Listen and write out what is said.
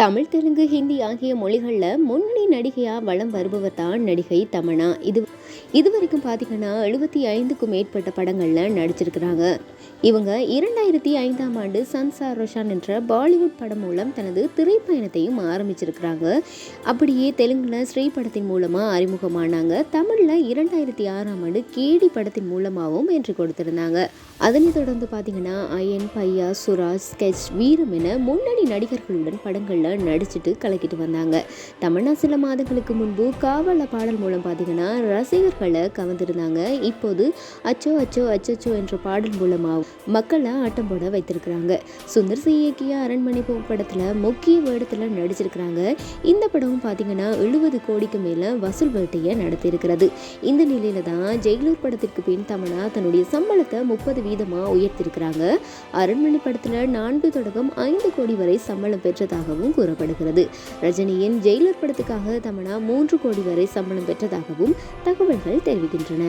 தமிழ் தெலுங்கு ஹிந்தி ஆகிய மொழிகளில் முன்னணி நடிகையாக வலம் வருபவர் தான் நடிகை தமனா. இது இது வரைக்கும் பார்த்தீங்கன்னா எழுபத்தி ஐந்துக்கும் மேற்பட்ட படங்களில் நடிச்சிருக்கிறாங்க. இவங்க இரண்டாயிரத்தி ஐந்தாம் ஆண்டு சன்சார் ரோஷான் என்ற பாலிவுட் படம் மூலம் தனது திரைப்பயணத்தையும் ஆரம்பிச்சிருக்கிறாங்க. அப்படியே தெலுங்குல ஸ்ரீ படத்தின் மூலமாக அறிமுகமானாங்க. தமிழில் இரண்டாயிரத்தி ஆறாம் ஆண்டு கேடி படத்தின் மூலமாகவும் வெற்றி கொடுத்திருந்தாங்க. அதனைத் தொடர்ந்து பார்த்தீங்கன்னா அயன் பையா சுராஜ் ஸ்கெச் வீரம் என முன்னணி நடிகர்களுடன் படங்களில் நடிச்சிட்டு கலக்கிட்டு வந்தாங்க. தமிழ்நா சில மாதங்களுக்கு முன்பு காவல பாடல் மூலம் பார்த்தீங்கன்னா ரசிகர்களை கவர்ந்திருந்தாங்க. இப்போது அச்சோ அச்சோ அச்சோ என்ற பாடல் மூலமாகவும் மக்களை ஆட்டம் போட வைத்திருக்கிறாங்க. சுந்தர் சி இயக்கிய அரண்மனை போ படத்தில் முக்கிய வேடத்தில் நடிச்சிருக்கிறாங்க. இந்த படம் பார்த்தீங்கன்னா எழுபது கோடிக்கு மேலே வசூல் வேட்டையை நடத்தியிருக்கிறது. இந்த நிலையில தான் ஜெயிலர் படத்திற்கு பின் தமனா தன்னுடைய சம்பளத்தை முப்பது வீதமாக உயர்த்திருக்கிறாங்க அரண்மனை படத்தில் நான்கு தொடக்கம் ஐந்து கோடி வரை சம்பளம் பெற்றதாகவும் கூறப்படுகிறது. ரஜினியின் ஜெயிலர் படத்துக்காக தமனா மூன்று கோடி வரை சம்பளம் பெற்றதாகவும் தகவல்கள் தெரிவிக்கின்றன.